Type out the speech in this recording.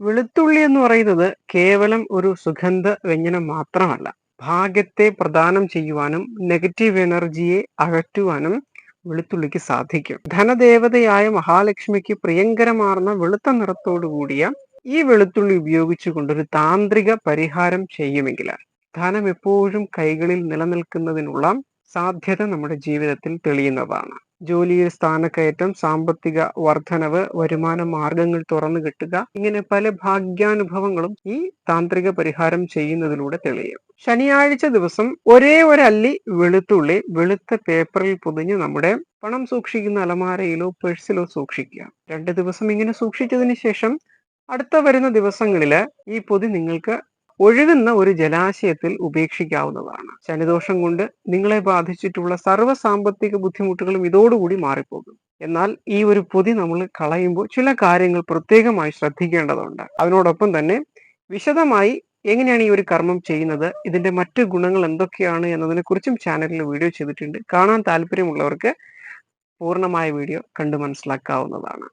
വെളുത്തുള്ളി എന്ന് പറയുന്നത് കേവലം ഒരു സുഗന്ധ വ്യഞ്ജനം മാത്രമല്ല. ഭാഗ്യത്തെ പ്രദാനം ചെയ്യുവാനും നെഗറ്റീവ് എനർജിയെ അകറ്റുവാനും വെളുത്തുള്ളിക്ക് സാധിക്കും. ധനദേവതയായ മഹാലക്ഷ്മിക്ക് പ്രിയങ്കരമാർന്ന വെളുത്ത നിറത്തോടു കൂടിയ ഈ വെളുത്തുള്ളി ഉപയോഗിച്ചുകൊണ്ട് ഒരു താന്ത്രിക പരിഹാരം ചെയ്യുമെങ്കിൽ ധനം എപ്പോഴും കൈകളിൽ നിലനിൽക്കുന്നതിനുള്ള സാധ്യത നമ്മുടെ ജീവിതത്തിൽ തെളിയുന്നതാണ്. ജോലിയിൽ സ്ഥാനക്കയറ്റം സാമ്പത്തിക വർധനവ് വരുമാന മാർഗങ്ങൾ തുറന്നു കിട്ടുക ഇങ്ങനെ പല ഭാഗ്യാനുഭവങ്ങളും ഈ താന്ത്രിക പരിഹാരം ചെയ്യുന്നതിലൂടെ തെളിയും. ശനിയാഴ്ച ദിവസം ഒരേ ഒരല്ലി വെളുത്തുള്ളി വെളുത്ത പേപ്പറിൽ പൊതിഞ്ഞ് നമ്മുടെ പണം സൂക്ഷിക്കുന്ന അലമാരയിലോ പേഴ്സിലോ സൂക്ഷിക്കുക. രണ്ട് ദിവസം ഇങ്ങനെ സൂക്ഷിച്ചതിന് ശേഷം അടുത്ത വരുന്ന ദിവസങ്ങളിൽ ഈ പൊതി നിങ്ങൾക്ക് ഒഴുകുന്ന ഒരു ജലാശയത്തിൽ ഉപേക്ഷിക്കാവുന്നതാണ്. ശനിദോഷം കൊണ്ട് നിങ്ങളെ ബാധിച്ചിട്ടുള്ള സർവ സാമ്പത്തിക ബുദ്ധിമുട്ടുകളും ഇതോടുകൂടി മാറിപ്പോകും. എന്നാൽ ഈ ഒരു പൊതി നമ്മൾ കളയുമ്പോൾ ചില കാര്യങ്ങൾ പ്രത്യേകമായി ശ്രദ്ധിക്കേണ്ടതുണ്ട്. അതിനോടൊപ്പം തന്നെ വിശദമായി എങ്ങനെയാണ് ഈ ഒരു കർമ്മം ചെയ്യുന്നത് ഇതിന്റെ മറ്റു ഗുണങ്ങൾ എന്തൊക്കെയാണ് എന്നതിനെ കുറിച്ചും ചാനലിൽ വീഡിയോ ചെയ്തിട്ടുണ്ട്. കാണാൻ താല്പര്യമുള്ളവർക്ക് പൂർണമായ വീഡിയോ കണ്ടു മനസ്സിലാക്കാവുന്നതാണ്.